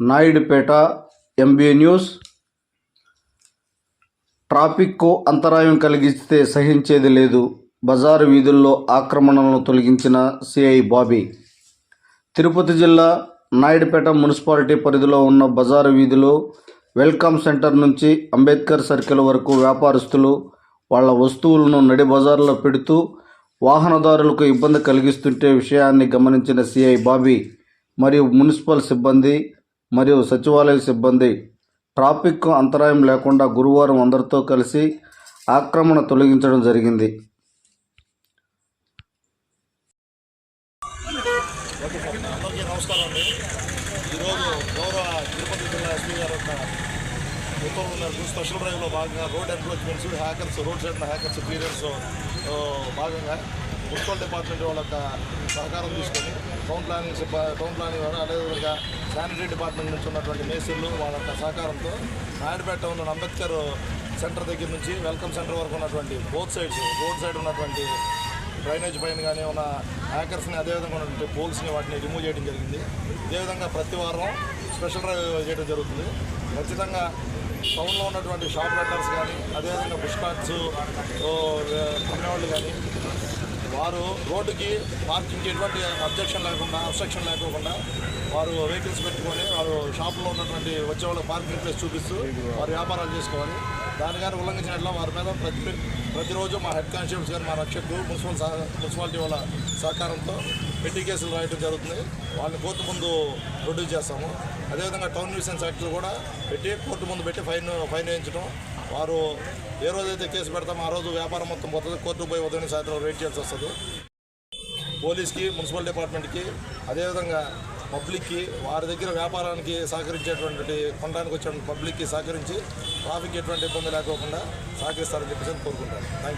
Naidupeta MB news. ట్రాఫిక్కు అంతరాయం కలిగిస్తే సహించేది లేదు. బజారు వీధుల్లో ఆక్రమణలను తొలగించిన సిఐ బాబీ. తిరుపతి జిల్లా నాయుడుపేట మున్సిపాలిటీ పరిధిలో ఉన్న బజారు వీధిలో వెల్కమ్ సెంటర్ నుంచి అంబేద్కర్ సర్కిల్ వరకు వ్యాపారస్తులు వాళ్ళ వస్తువులను నడి బజార్లో పెడుతూ వాహనదారులకు ఇబ్బంది కలిగిస్తుంటే విషయాన్ని గమనించిన సిఐ బాబీ మరియు మున్సిపల్ సిబ్బంది మరియు సచివాలయ సిబ్బంది ట్రాఫిక్ అంతరాయం లేకుండా గురువారం అందరితో కలిసి ఆక్రమణ తొలగించడం జరిగింది. అందరికీ నమస్కారం అండి ఈరోజు గౌరవ తిరుపతి జిల్లా ఎస్పీ గారి యొక్క ఉత్తర్వుల మేరకు స్పెషల్ డ్రైవ్లో భాగంగా road encroachments hawkers road side hawkers clearance భాగంగా మున్సిపల్ డిపార్ట్మెంట్ వాళ్ళ యొక్క సహకారం తీసుకొని టౌన్ ప్లానింగ్ టౌన్ ప్లానింగ్ వారు అదేవిధంగా శానిటరీ డిపార్ట్మెంట్ నుంచి ఉన్నటువంటి మేసీలు వాళ్ళ యొక్క సహకారంతో నాయుడుపేట టౌన్ అంబేద్కర్ సెంటర్ దగ్గర నుంచి వెల్కమ్ సెంటర్ వరకు ఉన్నటువంటి బోత్ సైడ్స్ రోడ్ సైడ్ ఉన్నటువంటి డ్రైనేజ్ పైన కానీ ఉన్న హ్యాకర్స్ని అదేవిధంగా ఉన్నటువంటి పోల్స్ని వాటిని రిమూవ్ చేయడం జరిగింది. అదేవిధంగా ప్రతి వారం స్పెషల్ డ్రైవ్ చేయడం జరుగుతుంది. ఖచ్చితంగా టౌన్లో ఉన్నటువంటి షాప్ వెండర్స్ కానీ అదేవిధంగా బుష్ కార్ట్స్ అమ్మేవాళ్ళు కానీ వారు రోడ్డుకి పార్కింగ్కి ఎటువంటి అబ్జెక్షన్ లేకుండా అబ్స్ట్రక్షన్ లేకోకుండా వారు వెహికల్స్ పెట్టుకొని వారు షాపులో ఉన్నటువంటి వచ్చే వాళ్ళకి పార్కింగ్ ప్లేస్ చూపిస్తూ వారు వ్యాపారాలు చేసుకోవాలి. దాని గారు ఉల్లంఘించినట్లు వారి మీద ప్రతి ప్రతిరోజు మా హెడ్ కానిస్టేబుల్స్ గారు మా రక్షకులు మున్సిపల్ మున్సిపాలిటీ వాళ్ళ సహకారంతో పెట్టి కేసులు రాయడం జరుగుతుంది. వాళ్ళని కోర్టు ముందు ప్రొడ్యూస్ చేస్తాము. అదేవిధంగా టౌన్ న్యూసెన్స్ యాక్ట్లు కూడా పెట్టి కోర్టు ముందు పెట్టి ఫైన్ ఫైన్ వేయించడం వారు ఏ రోజైతే కేసు పెడతామో ఆ రోజు వ్యాపారం మొత్తం పోతుంది. కోర్టుకు పోయి ఉదయం సాయంత్రం వెయిట్ చేయాల్సి వస్తుంది. పోలీస్కి మున్సిపల్ డిపార్ట్మెంట్కి అదేవిధంగా పబ్లిక్కి వారి దగ్గర వ్యాపారానికి సహకరించేటువంటి కొనడానికి వచ్చిన పబ్లిక్కి సహకరించి ట్రాఫిక్ ఎటువంటి ఇబ్బంది లేకోకుండా సహకరిస్తారని చెప్పేసి కోరుకుంటాను. Thank you